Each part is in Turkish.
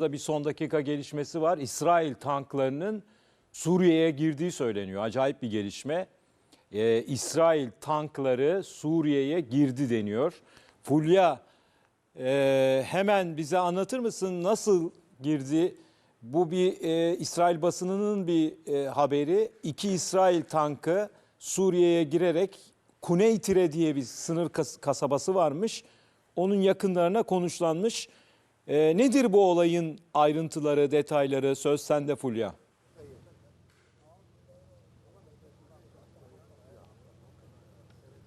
Da bir son dakika gelişmesi var. İsrail tanklarının Suriye'ye girdiği söyleniyor. Acayip bir gelişme. Ee, İsrail tankları Suriye'ye girdi deniyor. Fulya e, hemen bize anlatır mısın nasıl girdi? Bu bir e, İsrail basınının bir e, haberi. İki İsrail tankı Suriye'ye girerek Kuneytire diye bir sınır kas- kasabası varmış. Onun yakınlarına konuşlanmış. E, nedir bu olayın ayrıntıları, detayları? Söz sende Fulya.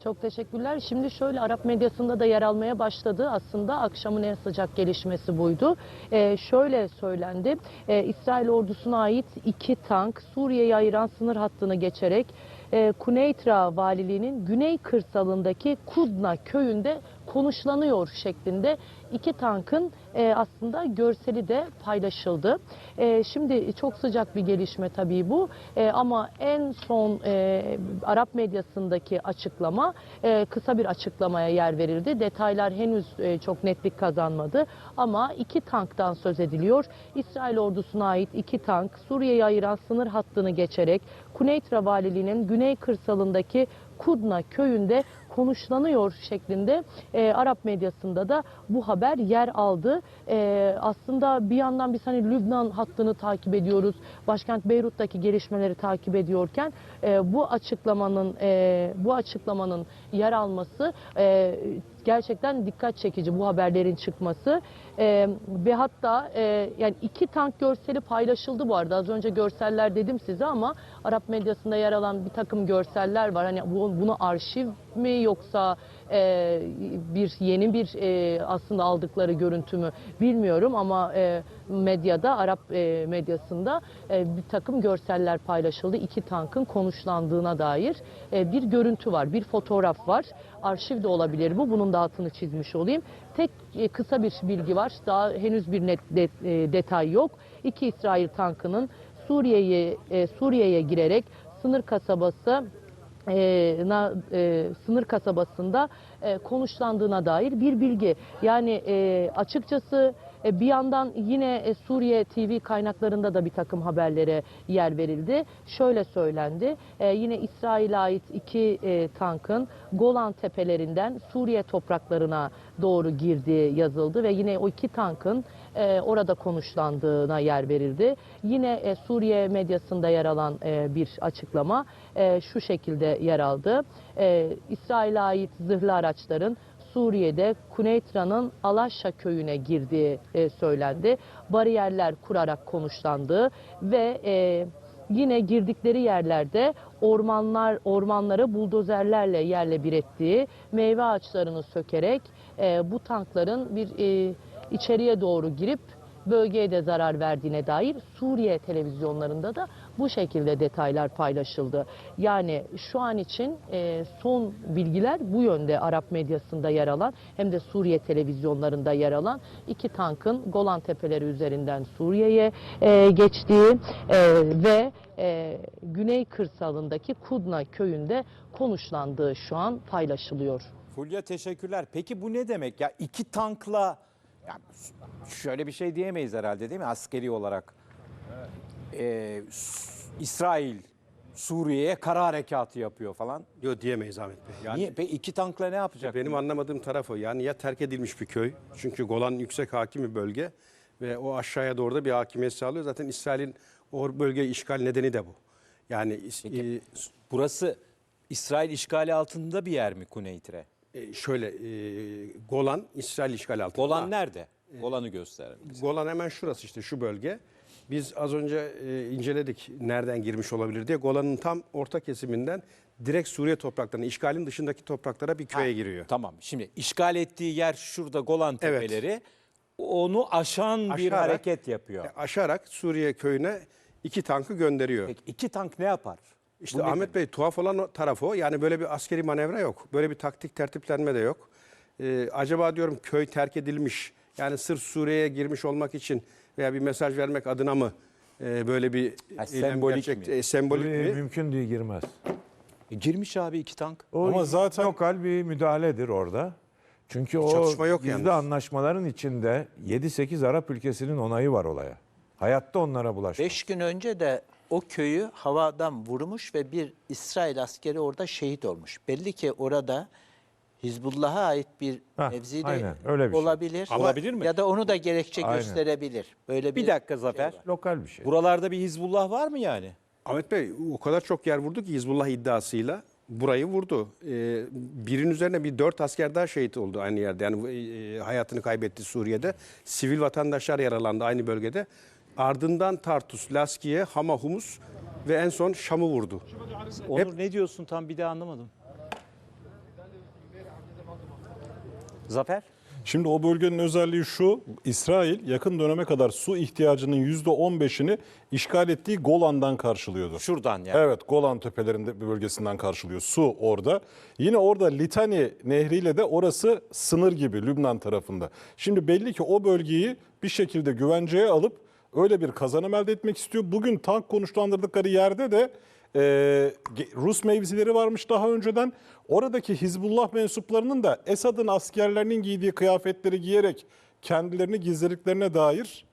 Çok teşekkürler. Şimdi şöyle Arap medyasında da yer almaya başladı. Aslında akşamın en sıcak gelişmesi buydu. Ee, şöyle söylendi. Ee, İsrail ordusuna ait iki tank Suriye'yi ayıran sınır hattını geçerek e, Kuneytra valiliğinin güney kırsalındaki Kudna köyünde konuşlanıyor şeklinde iki tankın e, aslında görseli de paylaşıldı. E, şimdi çok sıcak bir gelişme tabii bu E, ama en son e, Arap medyasındaki açıklama e, kısa bir açıklamaya yer verildi. Detaylar henüz e, çok netlik kazanmadı ama iki tanktan söz ediliyor. İsrail ordusuna ait iki tank Suriye'yi ayıran sınır hattını geçerek Kuneytra valiliğinin güney kırsalındaki Kudna köyünde konuşlanıyor şeklinde e, Arap medyasında da bu haber yer aldı. E, aslında bir yandan biz hani Lübnan hattını takip ediyoruz. Başkent Beyrut'taki gelişmeleri takip ediyorken e, bu açıklamanın e, bu açıklamanın yer alması e, gerçekten dikkat çekici bu haberlerin çıkması E, ve hatta e, yani iki tank görseli paylaşıldı bu arada az önce görseller dedim size ama Arap medyasında yer alan bir takım görseller var hani bu, bunu arşiv mi yoksa e, bir yeni bir e, aslında aldıkları görüntü mü bilmiyorum ama e, medyada Arap e, medyasında e, bir takım görseller paylaşıldı. İki tankın konuşlandığına dair e, bir görüntü var bir fotoğraf var. Arşiv de olabilir bu. Bunun da altını çizmiş olayım. Tek e, kısa bir bilgi var. Daha henüz bir net de- e, detay yok. İki İsrail tankının Suriye'ye e, Suriye'ye girerek sınır kasabası e, na, e, sınır kasabasında e, konuşlandığına dair bir bilgi. Yani e, açıkçası bir yandan yine e, Suriye TV kaynaklarında da bir takım haberlere yer verildi. Şöyle söylendi. E, yine İsrail'e ait iki e, tankın Golan tepelerinden Suriye topraklarına doğru girdiği yazıldı ve yine o iki tankın e, orada konuşlandığına yer verildi. Yine e, Suriye medyasında yer alan e, bir açıklama e, şu şekilde yer aldı. E, İsrail'e ait zırhlı araçların Suriye'de Kuneytra'nın Alaşa köyüne girdiği e, söylendi. Bariyerler kurarak konuşlandı ve e, yine girdikleri yerlerde ormanlar ormanları buldozerlerle yerle bir ettiği, meyve ağaçlarını sökerek e, bu tankların bir e, içeriye doğru girip bölgeye de zarar verdiğine dair Suriye televizyonlarında da bu şekilde detaylar paylaşıldı. Yani şu an için e, son bilgiler bu yönde Arap medyasında yer alan hem de Suriye televizyonlarında yer alan iki tankın Golan Tepeleri üzerinden Suriye'ye e, geçtiği e, ve e, güney kırsalındaki Kudna köyünde konuşlandığı şu an paylaşılıyor. Fulya teşekkürler. Peki bu ne demek? Ya iki tankla ya şöyle bir şey diyemeyiz herhalde değil mi askeri olarak? S- İsrail Suriye'ye kara harekatı yapıyor falan. Yok diyemeyiz Ahmet Bey. Yani Niye? Peki iki tankla ne yapacak? benim anlamadığım taraf o. Yani ya terk edilmiş bir köy. Çünkü Golan yüksek hakim bir bölge ve o aşağıya doğru da bir hakimiyet sağlıyor. Zaten İsrail'in o bölgeyi işgal nedeni de bu. Yani is- e, Burası İsrail işgali altında bir yer mi Kuneytre? e, şöyle e, Golan İsrail işgal altında. Golan nerede? Golan'ı gösterin. Golan hemen şurası işte şu bölge. Biz az önce e, inceledik nereden girmiş olabilir diye. Golan'ın tam orta kesiminden direkt Suriye topraklarına, işgalin dışındaki topraklara bir köye giriyor. Tamam. Şimdi işgal ettiği yer şurada Golan Evet. Tepeleri. Onu aşan bir Aşarak- hareket yapıyor. E, aşarak Suriye köyüne iki tankı gönderiyor. Peki iki tank ne yapar? İşte Ahmet Bey tuhaf olan o taraf o. Yani böyle bir askeri manevra yok. Böyle bir taktik tertiplenme de yok. Ee, acaba diyorum köy terk edilmiş. Yani sırf Suriye'ye girmiş olmak için veya bir mesaj vermek adına mı e, böyle bir Ha, sembolik mi? e, sembolik mi? mümkün değil girmez. E, girmiş abi iki tank. O Ama zaten- lokal bir müdahaledir orada. Çünkü o çatışma yok gizli yalnız. anlaşmaların içinde 7-8 Arap ülkesinin onayı var olaya. Hayatta onlara bulaşmaz. Beş gün önce de o köyü havadan vurmuş ve bir İsrail askeri orada şehit olmuş. Belli ki orada Hizbullah'a ait bir Heh, mevzi de aynen, öyle bir şey. olabilir. Olabilir mi? Ya da onu da gerekçe Aynen. gösterebilir. Böyle bir, Bir dakika Zafer. şey. Lokal bir şey. Buralarda bir Hizbullah var mı yani? Ahmet Bey o kadar çok yer vurdu ki Hizbullah iddiasıyla burayı vurdu. Ee, birin üzerine bir dört asker daha şehit oldu aynı yerde. Yani e, hayatını kaybetti Suriye'de. Sivil vatandaşlar yaralandı aynı bölgede. Ardından Tartus, Laskiye, Hama, Humus ve en son Şam'ı vurdu. Onur ne diyorsun tam bir de anlamadım. Zafer? Şimdi o bölgenin özelliği şu, İsrail yakın döneme kadar su ihtiyacının %15'ini işgal ettiği Golan'dan karşılıyordu. Şuradan yani. Evet, Golan tepelerinde bir bölgesinden karşılıyor. Su orada. Yine orada Litani nehriyle de orası sınır gibi Lübnan tarafında. Şimdi belli ki o bölgeyi bir şekilde güvenceye alıp öyle bir kazanım elde etmek istiyor. Bugün tank konuşlandırdıkları yerde de e, Rus mevzileri varmış daha önceden. Oradaki Hizbullah mensuplarının da Esad'ın askerlerinin giydiği kıyafetleri giyerek kendilerini gizlediklerine dair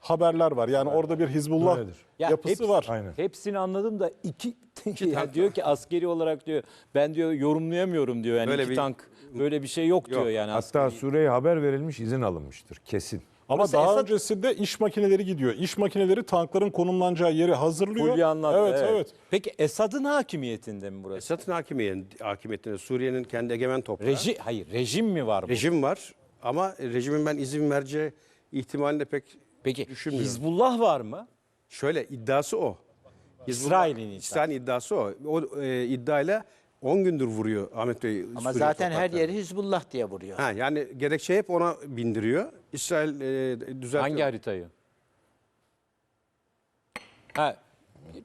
haberler var. Yani orada bir Hizbullah Öyledir. Ya yapısı hepsi- var. Aynen. Hepsini anladım da iki ya diyor ki askeri olarak diyor ben diyor yorumlayamıyorum diyor. Yani Böyle iki bir- tank böyle bir şey yok, diyor yani. Hatta askeri. Suriye'ye haber verilmiş, izin alınmıştır. Kesin. Ama Burası daha Esad- öncesinde iş makineleri gidiyor. İş makineleri tankların konumlanacağı yeri hazırlıyor. Fulya anlattı. Evet, evet. Peki Esad'ın hakimiyetinde mi burası? Esad'ın hakimiyet, hakimiyetinde Suriye'nin kendi egemen toprağı. Reji, hayır rejim mi var bu? Rejim var ama rejimin ben izin vereceği ihtimalini de pek Peki düşünmüyorum. Hizbullah var mı? Şöyle iddiası o. İsrail'in iddiası. İsrail'in iddiası o. O e, iddiayla 10 gündür vuruyor Ahmet Bey. Ama Suriye zaten her topraklarına. yeri Hizbullah diye vuruyor. Ha, yani gerekçe hep ona bindiriyor. İsrail e, düzeltiyor. Hangi haritayı? Ha,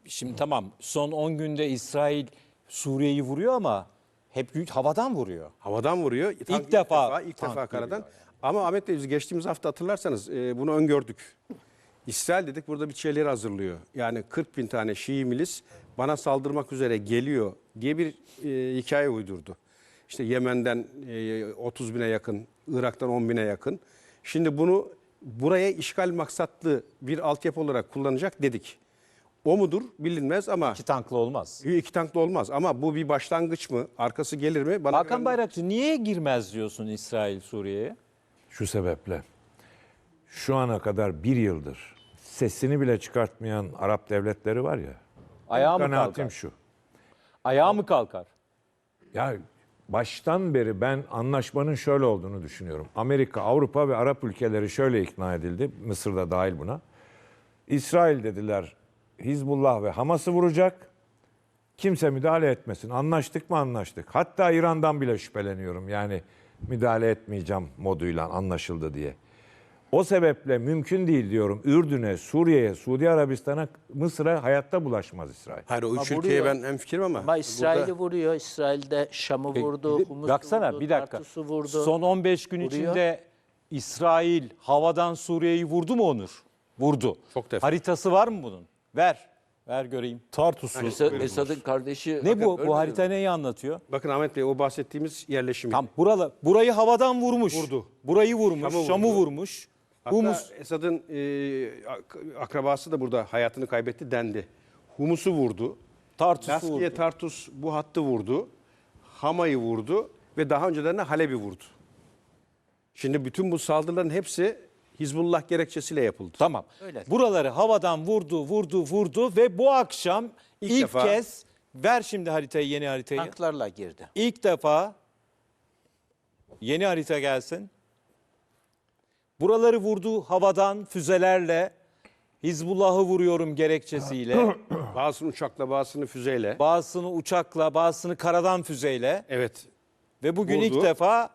şimdi tamam son 10 günde İsrail Suriye'yi vuruyor ama hep havadan vuruyor. Havadan vuruyor. Tank ilk defa ilk tank defa karadan. geliyor. Ama Ahmet Bey biz geçtiğimiz hafta hatırlarsanız e, bunu öngördük. İsrail dedik burada bir şeyler hazırlıyor. Yani 40 bin tane Şii milis bana saldırmak üzere geliyor diye bir e, hikaye uydurdu. İşte Yemen'den e, 30 bine yakın, Irak'tan 10 bine yakın. Şimdi bunu buraya işgal maksatlı bir altyapı olarak kullanacak dedik. O mudur bilinmez ama İki tanklı olmaz. iki tanklı olmaz. Ama bu bir başlangıç mı? Arkası gelir mi? Bana Hakan Bayrakçı niye girmez diyorsun İsrail Suriye'ye? Şu sebeple şu ana kadar bir yıldır sesini bile çıkartmayan Arap devletleri var ya. Ayağı mı Kanaatim kalkar? şu. Ayağı mı kalkar? Ya baştan beri ben anlaşmanın şöyle olduğunu düşünüyorum. Amerika, Avrupa ve Arap ülkeleri şöyle ikna edildi. Mısır da dahil buna. İsrail dediler Hizbullah ve Hamas'ı vuracak. Kimse müdahale etmesin. Anlaştık mı anlaştık. Hatta İran'dan bile şüpheleniyorum. Yani müdahale etmeyeceğim moduyla anlaşıldı diye. O sebeple mümkün değil diyorum. Ürdün'e, Suriye'ye, Suudi Arabistan'a, Mısır'a hayatta bulaşmaz İsrail. Hayır o üç Ama ülkeye ben hemfikirim ama. Ama İsrail'i burada- vuruyor. İsrail'de Şam'ı vurdu, de- Humus'u Baksana vurdu, bir dakika. Tartus'u vurdu. Son 15 gün Vuruyor. içinde İsrail havadan Suriye'yi vurdu mu Onur? Vurdu. Çok defa. Haritası var mı bunun? Ver. Ver göreyim. Tartus'u. Esad- Esad'ın kardeşi... Ne bu? Bakın, Bu harita neyi anlatıyor? Bakın Ahmet Bey o bahsettiğimiz yerleşim. Tam buralı. Burayı havadan vurmuş. Vurdu. Burayı vurmuş. Şam'ı Şam'ı, vurmuş. Humus. Esad'ın e, ak- akrabası da burada hayatını kaybetti dendi. Humus'u vurdu. Tartus'u Laskiye vurdu. Tartus bu hattı vurdu. Hama'yı vurdu ve daha önceden de Halep'i vurdu. Şimdi bütün bu saldırıların hepsi Hizbullah gerekçesiyle yapıldı. Tamam. Öyle. Buraları havadan vurdu, vurdu, vurdu ve bu akşam İlk ilk, defa- kez ver şimdi haritayı, yeni haritayı. Tanklarla girdi. İlk defa yeni harita gelsin. Buraları vurdu havadan füzelerle. Hizbullah'ı vuruyorum gerekçesiyle. Bazısını uçakla bazısını füzeyle. bazısını uçakla, bazısını karadan füzeyle. Evet. Ve bugün Vurdu. ilk defa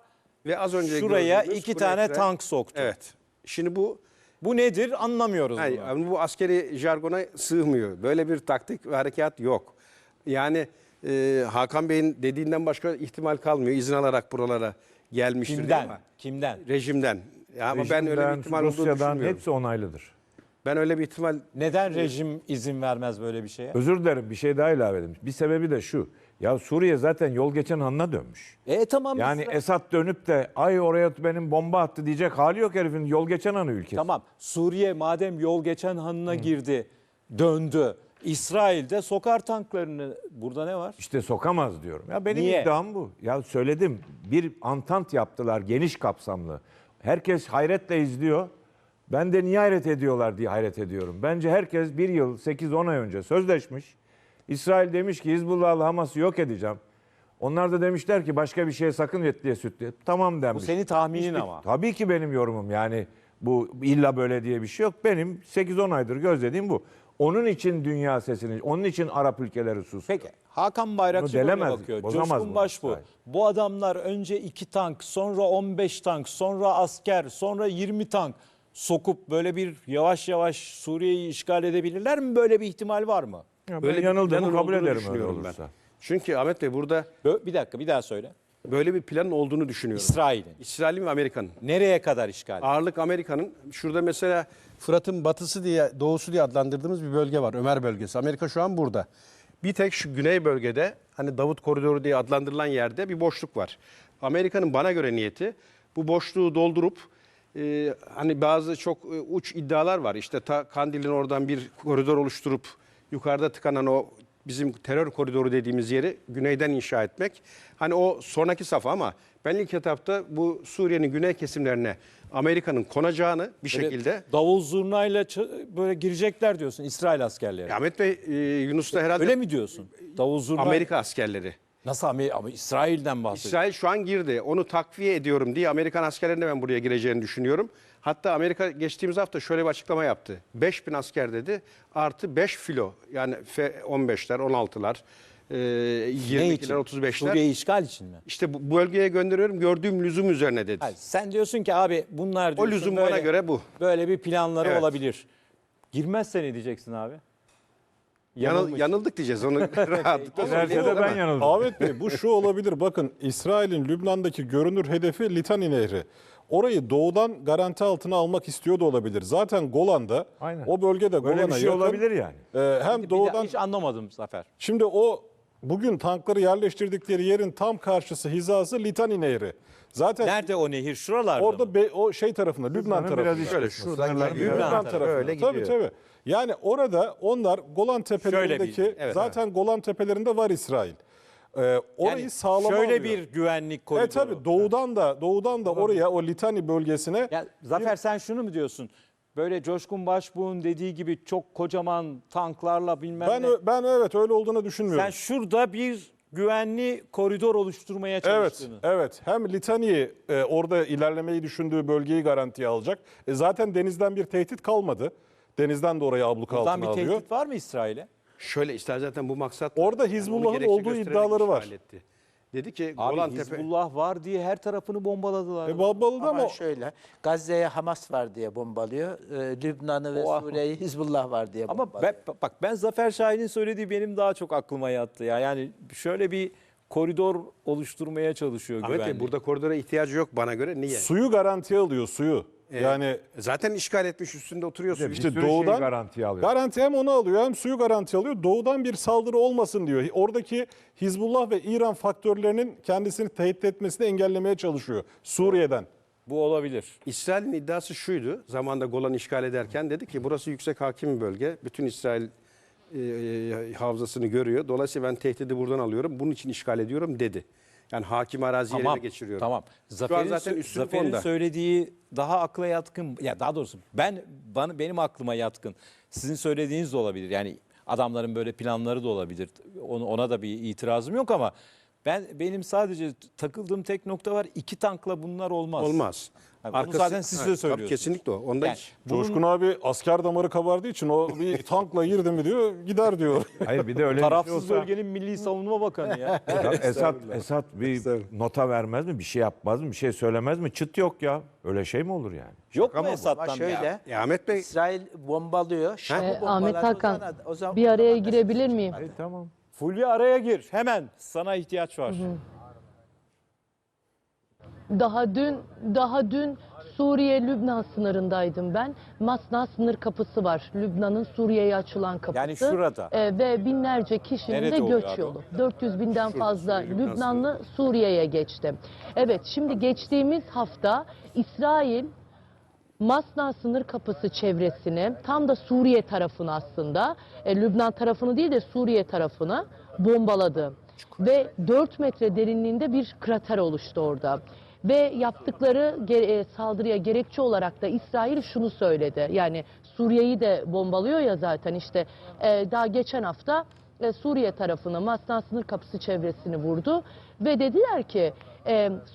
Ve az önce şuraya iki tane tren- tank soktu. Evet. Şimdi bu Bu nedir anlamıyoruz Yani bunu. bu askeri jargona sığmıyor. Böyle bir taktik ve harekat yok. Yani e, Hakan Bey'in dediğinden başka ihtimal kalmıyor. İzin alarak buralara gelmiştir Kimden? ama Kimden? rejimden. Ya ama ben öyle bir ihtimal olduğunu Rusya'dan düşünmüyorum. hepsi onaylıdır. Ben öyle bir ihtimal Neden rejim izin vermez böyle bir şeye? Özür dilerim bir şey daha ilave edeyim. Bir sebebi de şu. Ya Suriye zaten yol geçen hanına dönmüş. E tamam. Yani Esad dönüp de ay oraya benim bomba attı diyecek hali yok herifin yol geçen hanı ülkesi. Tamam. Suriye madem yol geçen hanına girdi, döndü. İsrail'de sokar tanklarını. Burada ne var? İşte sokamaz diyorum. Ya benim Niye? iddiam bu. Ya söyledim bir antant yaptılar geniş kapsamlı. Herkes hayretle izliyor. Ben de niye hayret ediyorlar diye hayret ediyorum. Bence herkes bir yıl 8-10 ay önce sözleşmiş. İsrail demiş ki Hizbullah'la Hamas'ı yok edeceğim. Onlar da demişler ki başka bir şeye sakın et diye süt diye. Tamam Bu denmiş. senin tahminin Hiçbir- ama. Tabii ki benim yorumum yani bu illa böyle diye bir şey yok. Benim 8-10 aydır gözlediğim bu. Onun için dünya sesini, onun için Arap ülkeleri sus. Peki Hakan böyle delemez, bakıyor. bozamaz Coşkun bunu Baş bu. İsrail. Bu adamlar önce 2 tank, sonra 15 tank, sonra asker, sonra 20 tank sokup böyle bir yavaş yavaş Suriye'yi işgal edebilirler mi? Böyle bir ihtimal var mı? Ya Böyle ben bir yanıldığımı planın kabul olduğunu ederim öyle düşünüyorum ben. olursa. Çünkü Ahmet Bey burada Bö- Bir dakika bir daha söyle. böyle bir planın olduğunu düşünüyorum. İsrail'in. İsrail'in ve Amerika'nın. Nereye kadar işgal? Ağırlık Amerika'nın. Şurada mesela Fırat'ın batısı diye, doğusu diye adlandırdığımız bir bölge var. Ömer bölgesi. Amerika şu an burada. Bir tek şu güney bölgede hani Davut Koridoru diye adlandırılan yerde bir boşluk var. Amerika'nın bana göre niyeti bu boşluğu doldurup e, hani bazı çok e, uç iddialar var. İşte ta Kandil'in oradan bir koridor oluşturup yukarıda tıkanan o bizim terör koridoru dediğimiz yeri güneyden inşa etmek. Hani o sonraki safa ama ben ilk etapta bu Suriye'nin güney kesimlerine Amerika'nın konacağını bir Böyle şekilde Davul zurnayla böyle girecekler diyorsun İsrail askerleri. Ahmet Bey e, Yunus da herhalde Öyle mi diyorsun? Davul zurna. Amerika askerleri. Nasıl Amerika? Ama İsrail'den bahsediyor. İsrail şu an girdi. Onu takviye ediyorum diye Amerikan askerlerinin de ben buraya gireceğini düşünüyorum. Hatta Amerika geçtiğimiz hafta şöyle bir açıklama yaptı. 5000 asker dedi artı 5 filo yani F-15'ler, 16'lar, e, Ne 22'ler, için? 35'ler. Suriye işgal için mi? İşte bu bölgeye gönderiyorum gördüğüm lüzum üzerine dedi. Hayır, sen diyorsun ki abi bunlar diyorsun lüzum böyle, bana göre bu. Böyle bir planları Evet. olabilir. Girmezse ne diyeceksin abi? Yanıl, yanıldık diyeceğiz onu rahatlıkla Giderse söyleyelim de ben yanıldım. Ahmet Bey bu şu olabilir. Bakın İsrail'in Lübnan'daki görünür hedefi Litani Nehri. Orayı doğudan garanti altına almak istiyor da olabilir. Zaten Golan'da Aynen. o bölgede Böyle Golan'a bir şey yakın. olabilir yani. e, hem Bir doğudan hiç anlamadım Zafer. Şimdi o bugün tankları yerleştirdikleri yerin tam karşısı hizası Litani Nehri. Zaten Nerede o nehir? Şuralarda orada mı? be- o şey tarafında Lübnan tarafında. biraz Şöyle şuradan kısmı, geliyor. Lübnan Lübnan tarafı. tarafında. Öyle tabii gidiyor. tabii. Yani orada onlar Golan tepelerindeki bir- evet. zaten Golan tepelerinde var İsrail. Ee, orayı Yani sağlama Şöyle alıyor. bir güvenlik koridoru. E tabii doğudan da doğudan da oraya o Litani bölgesine Ya Zafer sen şunu mu diyorsun? Böyle Coşkun Başbuğ'un dediği gibi çok kocaman tanklarla bilmem ben ne. ben evet öyle olduğunu düşünmüyorum. Sen şurada bir güvenli koridor oluşturmaya Evet, çalıştığını. evet. Hem Litani'yi e, orada ilerlemeyi düşündüğü bölgeyi garantiye alacak. E, zaten denizden bir tehdit kalmadı. Denizden de orayı abluka Buradan altına bir alıyor. tehdit var mı İsrail'e? Şöyle ister zaten bu maksat. Orada Hizbullah'ın gerekçe olduğu iddiaları var. etti. Dedi ki Abi Golan Tepe Hizbullah var diye her tarafını bombaladılar. E, Balbalı'da Ama, ama şöyle Gazze'ye Hamas var diye bombalıyor. Ee, Lübnan'ı ve Oha. Suriye'yi Hizbullah var diye Ama bombalıyor. ben, bak ben Zafer Şahin'in söylediği benim daha çok aklıma yattı ya. Yani şöyle bir koridor oluşturmaya çalışıyor Ahmet Bey güvenlik. burada koridora ihtiyacı yok bana göre. Niye? suyu garantiye alıyor suyu. Yani Zaten işgal etmiş üstünde oturuyorsun. İşte sürü şeyi doğudan garantiye alıyor. Garanti hem onu alıyor hem suyu garanti alıyor. Doğudan bir saldırı olmasın diyor. Oradaki Hizbullah ve İran faktörlerinin kendisini tehdit etmesini engellemeye çalışıyor Suriye'den. Bu olabilir. İsrail'in iddiası şuydu. Zamanda Golan işgal ederken dedi ki burası yüksek hakim bölge. Bütün İsrail e, havzasını görüyor. Dolayısıyla ben tehdidi buradan alıyorum. Bunun için işgal ediyorum dedi. Yani hakim arazi yerine geçiriyorum. Tamam. Zafer'in, zaten Zafer'in söylediği daha akla yatkın. Ya daha doğrusu ben bana benim aklıma yatkın. Sizin söylediğiniz de olabilir. Yani adamların böyle planları da olabilir. Onu, ona da bir itirazım yok ama ben benim sadece takıldığım tek nokta var. İki tankla bunlar olmaz. Olmaz. Bunu zaten siz de tabii söylüyorsunuz. kesinlikle o. Onda Yani hiç. bunun- Coşkun abi asker damarı kabardığı için o bir tankla girdi mi diyor gider diyor. Hayır bir de öyle bir şey tarafsız olsa. bölgenin Milli Savunma Bakanı ya. Ya Esat, Esat bir nota vermez mi? Bir şey yapmaz mı? Bir şey söylemez mi? Çıt yok ya. Öyle şey mi olur yani? Yok mu Ama Esad'dan? şöyle Ya Ahmet Bey İsrail bombalıyor. Şam'ı Ee. Ahmet O Hakan zaman- o zaman- bir araya girebilir miyim? E, tamam. Fulya araya gir. Hemen. Sana ihtiyaç var. Daha dün daha dün Suriye-Lübnan sınırındaydım ben. Masna sınır kapısı var. Lübnan'ın Suriye'ye açılan kapısı. Yani şurada. Ee, ve binlerce kişinin Nerede de göç abi? yolu. 400 binden fazla Suriye, Lübnan Lübnanlı Suriye'ye geçti. Evet şimdi geçtiğimiz hafta İsrail Masna sınır kapısı çevresini tam da Suriye tarafını aslında e, Lübnan tarafını değil de Suriye tarafını bombaladı. Ve 4 metre derinliğinde bir krater oluştu orada. Ve yaptıkları e, saldırıya gerekçe olarak da İsrail şunu söyledi. Yani Suriye'yi de bombalıyor ya zaten işte e, daha geçen hafta e, Suriye tarafını Masna sınır kapısı çevresini vurdu. Ve dediler ki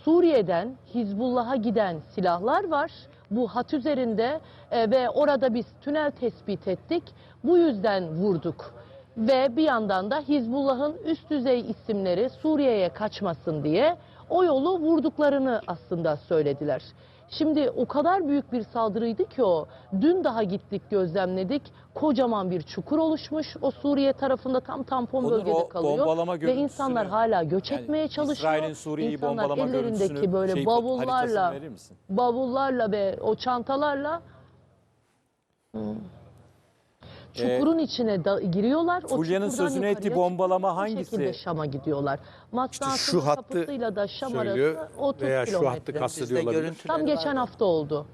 Suriye'den Hizbullah'a giden silahlar var bu hat üzerinde ve orada biz tünel tespit ettik. Bu yüzden vurduk. Ve bir yandan da Hizbullah'ın üst düzey isimleri Suriye'ye kaçmasın diye o yolu vurduklarını aslında söylediler. Şimdi o kadar büyük bir saldırıydı ki o. Dün daha gittik gözlemledik. Kocaman bir çukur oluşmuş. O Suriye tarafında tam tampon Onur, bölgede kalıyor. Ve insanlar hala göç Yani etmeye çalışıyor. İsrail'in Suriye'yi İnsanlar bombalama ellerindeki böyle şey, bavullarla bavullarla ve o çantalarla hmm, çukurun içine da, giriyorlar. O Ee, Fulya'nın çukurdan sözünü ettiği yukarıya bombalama çıkıp bu hangisi? şekilde Şam'a gidiyorlar. Masna şu hattı kapısıyla da Şam söylüyor arası 30 veya şu hattı kilometre. kastediyor olabilir. görüntüleri Tam geçen var. hafta oldu.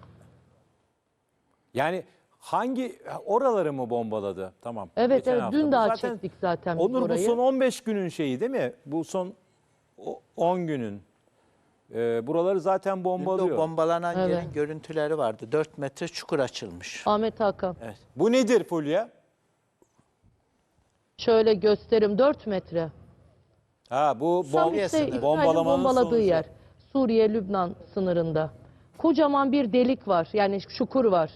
Yani hangi oraları mı bombaladı? Tamam. Evet Geçen evet hafta. dün Bu daha zaten- çektik zaten biz Onur bu orayı. son 15 günün şeyi değil mi? Bu son o- 10 günün. Ee, buraları zaten Dün de bombalıyor. bombalanan Evet. yerin görüntüleri vardı. 4 metre çukur açılmış. Ahmet Hakan. Evet. Bu nedir Fulya? Şöyle gösterim 4 metre. Ha bu bom İsrail'in bombalamanın bombaladığı sonucu. yer. Suriye-Lübnan sınırında. Kocaman bir delik var. Yani çukur var.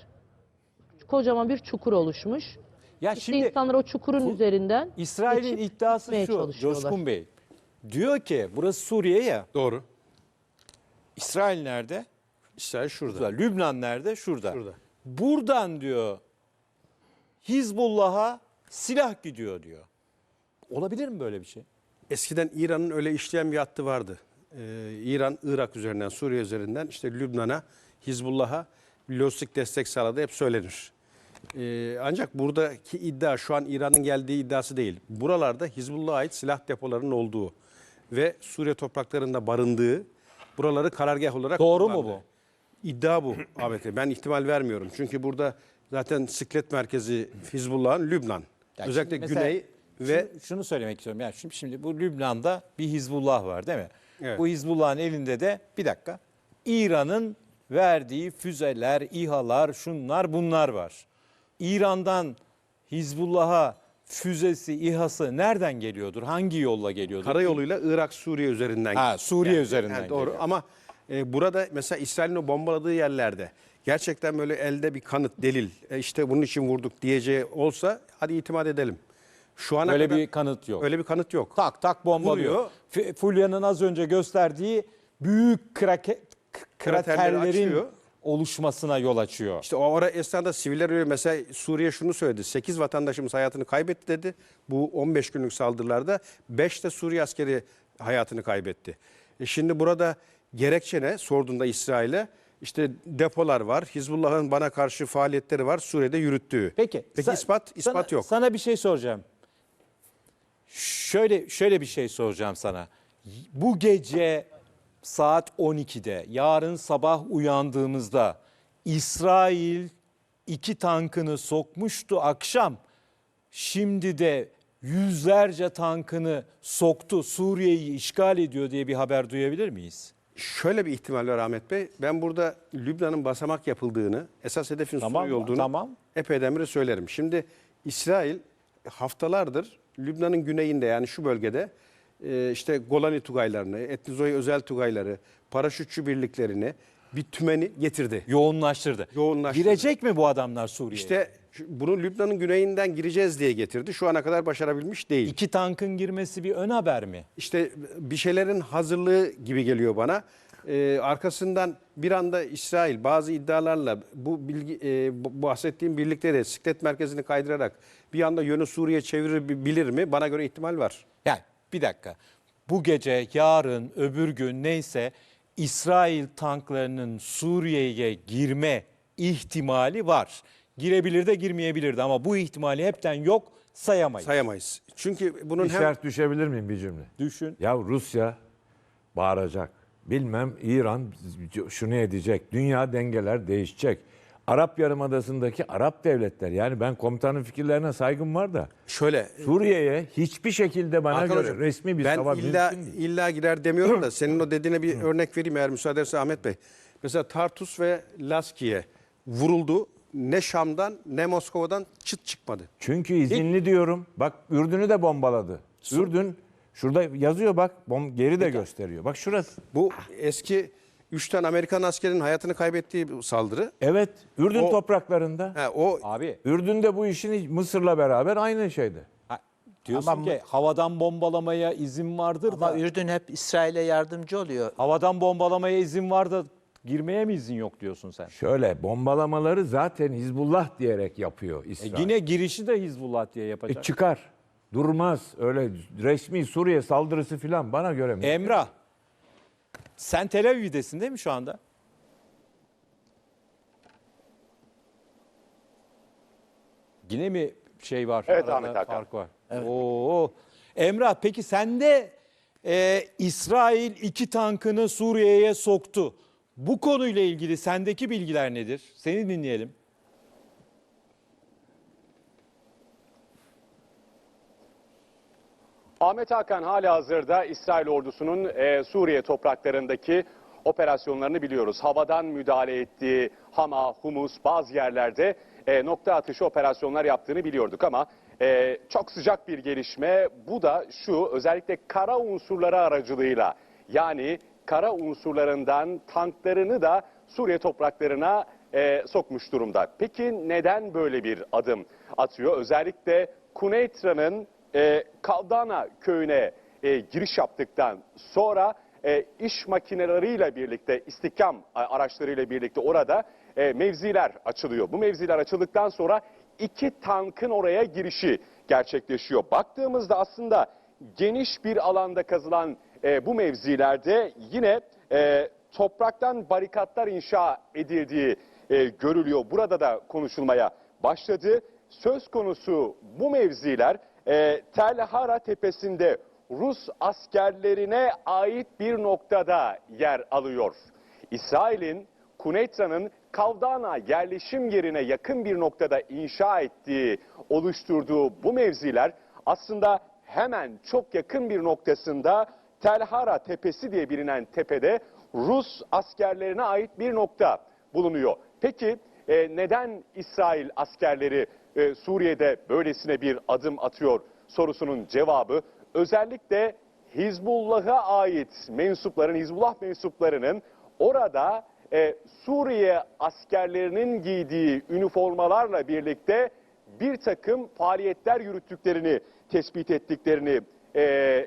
Kocaman bir çukur oluşmuş. Ya İşte şimdi insanlar o çukurun üzerinden İsrail'in geçip iddiası gitmeye şu çalışıyorlar. Coşkun Bey. Diyor ki burası Suriye ya. Doğru. İsrail nerede? İsrail şurada. Şurada. Lübnan nerede? Şurada. Şurada. Buradan diyor Hizbullah'a silah gidiyor diyor. Olabilir mi böyle bir şey? Eskiden İran'ın öyle işleyen bir hattı vardı. Ee, İran, Irak üzerinden, Suriye üzerinden işte Lübnan'a, Hizbullah'a lojistik destek sağladı hep söylenir. Ee, ancak buradaki iddia şu an İran'ın geldiği iddiası değil. Buralarda Hizbullah'a ait silah depolarının olduğu ve Suriye topraklarında barındığı buraları karargah olarak Doğru mu kullandı. bu? İddia bu Bey. Ben ihtimal vermiyorum. Çünkü burada zaten siklet merkezi Hizbullah'ın Lübnan. Ya Özellikle şimdi mesela güney ve şunu, şunu söylemek istiyorum. Yani şimdi, şimdi bu Lübnan'da bir Hizbullah var değil mi? Evet. Bu Hizbullah'ın elinde de bir dakika İran'ın verdiği füzeler, İHA'lar, şunlar bunlar var. İran'dan Hizbullah'a füzesi, İHA'sı nereden geliyordur? Hangi yolla geliyordur? karayoluyla Irak Suriye üzerinden. Ha, Suriye Yani- üzerinden yani doğru geliyor. ama e, burada mesela İsrail'in o bombaladığı yerlerde gerçekten böyle elde bir kanıt, delil e, işte bunun için vurduk diyeceği olsa hadi itimat edelim. Şu ana Öyle kadar bir kanıt yok. öyle bir kanıt yok. tak tak bombalıyor. Fulya'nın az önce gösterdiği büyük krake, kraterlerin açıyor. Oluşmasına yol açıyor. İşte o ara esnada siviller öyle mesela Suriye şunu söyledi. 8 vatandaşımız hayatını kaybetti dedi. Bu 15 günlük saldırılarda 5 de Suriye askeri hayatını kaybetti. E şimdi burada gerekçe ne? Sorduğunda İsrail'e işte depolar var. Hizbullah'ın bana karşı faaliyetleri var. Suriye'de yürüttüğü. Peki. Peki ispat? İspat sana, yok. Sana bir şey soracağım. Şöyle şöyle bir şey soracağım sana. Bu gece saat 12'de yarın sabah uyandığımızda İsrail iki tankını sokmuştu akşam. Şimdi de yüzlerce tankını soktu Suriye'yi işgal ediyor diye bir haber duyabilir miyiz? Şöyle bir ihtimal var Ahmet Bey. Ben burada Lübnan'ın basamak yapıldığını, esas hedefin Tamam, Suriye olduğunu tamam. epeyden beri söylerim. Şimdi İsrail haftalardır Lübnan'ın güneyinde yani şu bölgede e, işte Golani Tugaylarını, Etnizoy özel Tugayları, paraşütçü birliklerini bir tümeni getirdi. Yoğunlaştırdı. Yoğunlaştırdı. Girecek mi bu adamlar Suriye'ye? İşte bunu Lübnan'ın güneyinden gireceğiz diye getirdi. Şu ana kadar başarabilmiş değil. İki tankın girmesi bir ön haber mi? İşte bir şeylerin hazırlığı gibi geliyor bana. Ee, arkasından bir anda İsrail bazı iddialarla bu bilgi, e, bahsettiğim birlikleri siklet merkezini kaydırarak bir anda yönü Suriye çevirebilir mi? Bana göre ihtimal var. Yani bir dakika. Bu gece, yarın, öbür gün neyse İsrail tanklarının Suriye'ye girme ihtimali var. Girebilir de girmeyebilir de ama bu ihtimali hepten yok sayamayız. Sayamayız. Çünkü bunun Bir hem şart düşebilir miyim bir cümle? Düşün. Ya Rusya bağıracak. Bilmem İran şunu edecek. Dünya dengeler değişecek. Arap Yarımadası'ndaki Arap devletler yani ben komutanın fikirlerine saygım var da şöyle Suriye'ye hiçbir şekilde bana Hakan göre Hocam, resmi bir ben savaş illa, illa girer demiyorum da senin o dediğine bir örnek vereyim eğer müsaade ederse Ahmet Bey. Mesela Tartus ve Laskiye vuruldu. Ne Şam'dan ne Moskova'dan çıt çıkmadı. Çünkü izinli diyorum. Bak Ürdün'ü de bombaladı. Ürdün şurada yazıyor bak bom geri de gösteriyor. Bak şurası. Bu eski 3 tane Amerikan askerinin hayatını kaybettiği bir saldırı. Evet Ürdün O- topraklarında. Ha, o Abi Ürdün'de bu işin Mısır'la beraber aynı şeydi. ha, diyorsun Ama- ki havadan bombalamaya izin vardır Ama da Ürdün hep İsrail'e yardımcı oluyor. havadan bombalamaya izin var da girmeye mi izin yok diyorsun sen? Şöyle bombalamaları zaten Hizbullah diyerek yapıyor E İsrail. yine girişi de Hizbullah diye E yapacak. çıkar. Durmaz. Öyle resmi Suriye saldırısı falan bana göre mi? Emrah sen Tel Aviv'desin değil mi şu anda? Yine mi şey var? Evet, arada Ahmet Hakan. Fark var. Oo. Emrah peki sende e, İsrail iki tankını Suriye'ye soktu. Bu konuyla ilgili sendeki bilgiler nedir? Seni dinleyelim. Ahmet Hakan hala hazırda İsrail ordusunun e, Suriye topraklarındaki operasyonlarını biliyoruz. Havadan müdahale ettiği Hama, Humus bazı yerlerde e, nokta atışı operasyonlar yaptığını biliyorduk ama e, çok sıcak bir gelişme. Bu da şu özellikle kara unsurları aracılığıyla yani kara unsurlarından tanklarını da Suriye topraklarına e, sokmuş durumda. Peki neden böyle bir adım atıyor? Özellikle Kuneytra'nın e, Kaldana köyüne e, giriş yaptıktan sonra e, iş makineleriyle birlikte istikam araçlarıyla birlikte orada e, mevziler açılıyor. Bu mevziler açıldıktan sonra iki tankın oraya girişi gerçekleşiyor. Baktığımızda aslında geniş bir alanda kazılan e, bu mevzilerde yine e, topraktan barikatlar inşa edildiği e, görülüyor. Burada da konuşulmaya başladı. Söz konusu bu mevziler e, Tel Hara tepesinde Rus askerlerine ait bir noktada yer alıyor. İsrail'in Kunetra'nın Kaldana yerleşim yerine yakın bir noktada inşa ettiği, oluşturduğu bu mevziler aslında hemen çok yakın bir noktasında Tel Hara tepesi diye bilinen tepede Rus askerlerine ait bir nokta bulunuyor. Peki e, neden İsrail askerleri e, Suriye'de böylesine bir adım atıyor sorusunun cevabı özellikle Hizbullah'a ait mensupların, Hizbullah mensuplarının orada e, Suriye askerlerinin giydiği üniformalarla birlikte bir takım faaliyetler yürüttüklerini tespit ettiklerini e,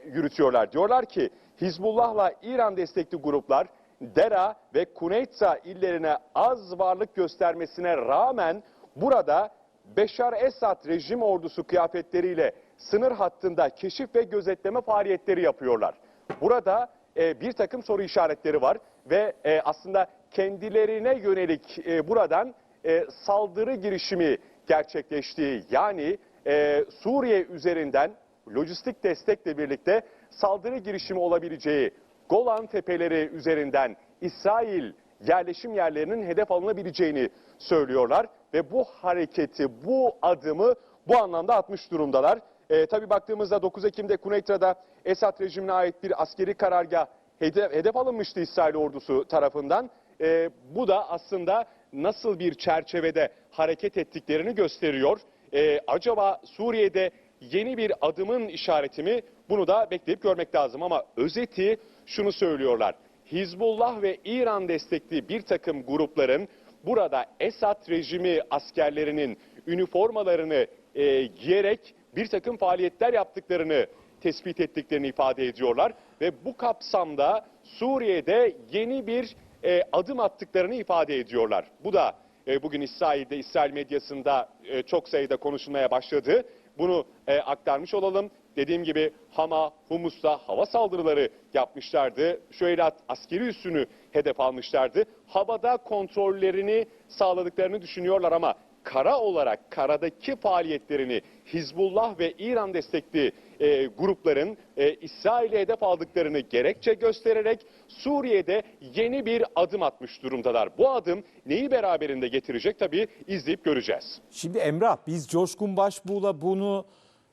yürütüyorlar. Diyorlar ki Hizbullah'la İran destekli gruplar Dera ve Kuneytsa illerine az varlık göstermesine rağmen burada Beşar Esad rejim ordusu kıyafetleriyle sınır hattında keşif ve gözetleme faaliyetleri yapıyorlar. Burada e, bir takım soru işaretleri var ve e, aslında kendilerine yönelik e, buradan e, saldırı girişimi gerçekleştiği yani e, Suriye üzerinden lojistik destekle birlikte saldırı girişimi olabileceği Golan Tepeleri üzerinden İsrail yerleşim yerlerinin hedef alınabileceğini söylüyorlar ve bu hareketi, bu adımı bu anlamda atmış durumdalar. E, tabii baktığımızda 9 Ekim'de Kuneytra'da Esad rejimine ait bir askeri karargah hedef, hedef alınmıştı İsrail ordusu tarafından. E, bu da aslında nasıl bir çerçevede hareket ettiklerini gösteriyor. E, acaba Suriye'de yeni bir adımın işareti mi? Bunu da bekleyip görmek lazım ama özeti şunu söylüyorlar. Hizbullah ve İran destekli bir takım grupların burada Esad rejimi askerlerinin üniformalarını e, giyerek bir takım faaliyetler yaptıklarını tespit ettiklerini ifade ediyorlar. Ve bu kapsamda Suriye'de yeni bir e, adım attıklarını ifade ediyorlar. Bu da e, bugün İsrail'de, İsrail medyasında e, çok sayıda konuşulmaya başladı. bunu e, aktarmış olalım. Dediğim gibi Hama, Humus'ta hava saldırıları yapmışlardı. Şöyrat askeri üssünü hedef almışlardı. Havada kontrollerini sağladıklarını düşünüyorlar ama kara olarak karadaki faaliyetlerini Hizbullah ve İran destekli e, grupların e, İsrail'e hedef aldıklarını gerekçe göstererek Suriye'de yeni bir adım atmış durumdalar. Bu adım neyi beraberinde getirecek tabii izleyip göreceğiz. Şimdi Emrah biz Coşkun Başbuğ'la bunu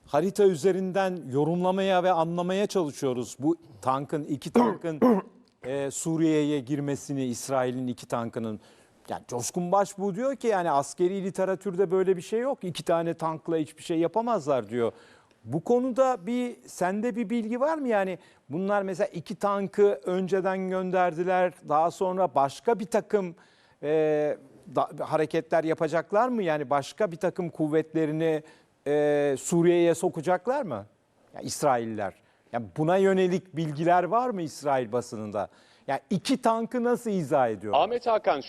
harita üzerinden yorumlamaya ve anlamaya çalışıyoruz. Bu tankın, iki tankın e, Suriye'ye girmesini, İsrail'in iki tankının. Yani Coşkun Başbuğ diyor ki yani askeri literatürde böyle bir şey yok. İki tane tankla hiçbir şey yapamazlar diyor. Bu konuda bir sende bir bilgi var mı? Yani bunlar mesela iki tankı önceden gönderdiler. Daha sonra başka bir takım e, da- hareketler yapacaklar mı? Yani başka bir takım kuvvetlerini e, Suriye'ye sokacaklar mı? Yani İsrailler. Yani buna yönelik bilgiler var mı İsrail basınında? Yani iki tankı nasıl izah ediyor? Ahmet Hakan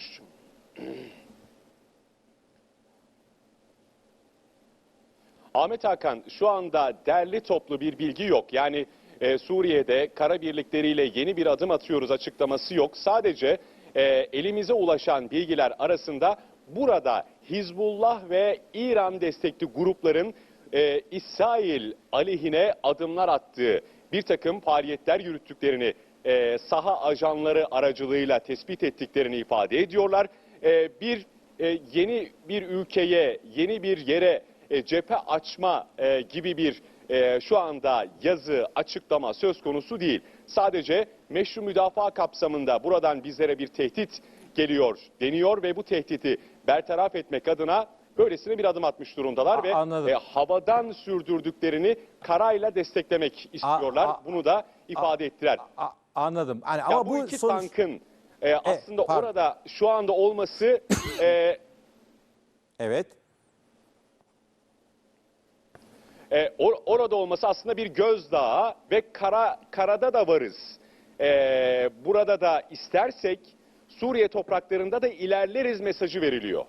Ahmet Hakan şu anda derli toplu bir bilgi yok. Yani e, Suriye'de kara birlikleriyle yeni bir adım atıyoruz açıklaması yok. Sadece e, elimize ulaşan bilgiler arasında burada Hizbullah ve İran destekli grupların e, İsrail aleyhine adımlar attığı bir takım faaliyetler yürüttüklerini e, saha ajanları aracılığıyla tespit ettiklerini ifade ediyorlar. E, bir e, yeni bir ülkeye, yeni bir yere e, cephe açma e, gibi bir e, şu anda yazı, açıklama söz konusu değil. Sadece meşru müdafaa kapsamında buradan bizlere bir tehdit geliyor deniyor ve bu tehdidi bertaraf etmek adına böylesine bir adım atmış durumdalar A- ve anladım. e, havadan sürdürdüklerini karayla desteklemek istiyorlar. a- Bunu da ifade ettiler. A- anladım. Hani Ya ama bu, bu iki sonuç- tankın e, aslında pardon. orada şu anda olması e, Evet. e, or- orada olması aslında bir gözdağı ve kara karada da varız. E, burada da istersek Suriye topraklarında da ilerleriz mesajı veriliyor.